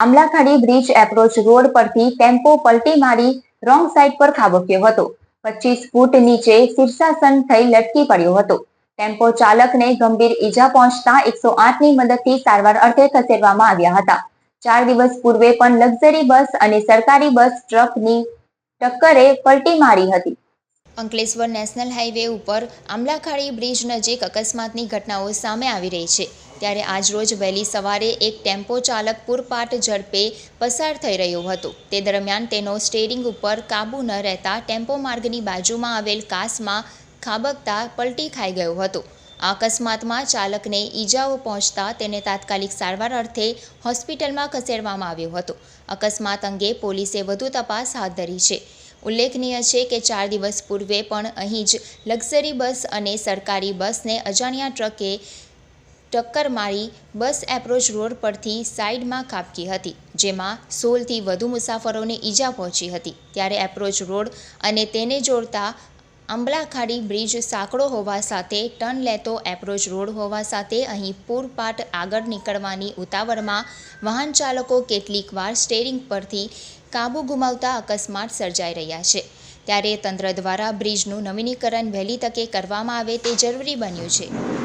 Amlakhadi bridge approach road પરથી tempo પલટી મારી રોંગ સાઈડ પર ખાબક્યો હતો. પચીસ ફૂટ નીચે શીર્ષાસન થઈ લટકી પડ્યો હતો. ટેમ્પો ચાલકને ગંભીર ઈજા પહોંચતા એકસો આઠની મદદથી સારવાર અર્થે ખસેડવામાં આવ્યા હતા. ચાર દિવસ પૂર્વે પણ લક્ઝરી બસ અને સરકારી બસ ટ્રકની ટક્કરે પલટી મારી હતી. અંકલેશ્વર નેશનલ હાઈવે ઉપર આમલાખાડી બ્રિજ નજીક અકસ્માતની ઘટનાઓ સામે આવી રહી છે. ત્યારે આજરોજ વહેલી સવારે એક ટેમ્પો ચાલક પૂરપાટ ઝડપે પસાર થઈ રહ્યો હતો. તે દરમિયાન તેનો સ્ટેરિંગ ઉપર કાબુ ન રહેતા ટેમ્પો માર્ગની બાજુમાં આવેલ કાસમાં ખાબકતા પલટી ખાઈ ગયો હતો. આ અકસ્માતમાં ચાલકને ઈજાઓ પહોંચતા તેને તાત્કાલિક સારવાર અર્થે હોસ્પિટલમાં ખસેડવામાં આવ્યો હતો. અકસ્માત અંગે પોલીસે વધુ તપાસ હાથ ધરી છે. ઉલ્લેખનીય છે કે ચાર દિવસ પૂર્વે પણ અહીં જ લક્ઝરી બસ અને સરકારી બસને અજાણ્યા ટ્રકે ટક્કર મારી બસ એપ્રોચ રોડ પરથી સાઈડમાં કાપકી હતી, જેમાં સોળથી વધુ મુસાફરોને ઈજા પહોંચી હતી. ત્યારે એપ્રોચ રોડ અને તેને જોડતા આંબલાખાડી બ્રિજ સાંકડો હોવા સાથે ટર્ન લેતો એપ્રોચ રોડ હોવા સાથે અહીં પૂરપાટ આગળ નીકળવાની ઉતાવળમાં વાહન ચાલકો કેટલીક વાર સ્ટેરિંગ પરથી કાબુ ગુમાવતા અકસ્માત સર્જાઈ રહ્યા છે. ત્યારે તંત્ર દ્વારા બ્રિજનું નવીનીકરણ વહેલી તકે કરવામાં આવે તે જરૂરી બન્યું છે.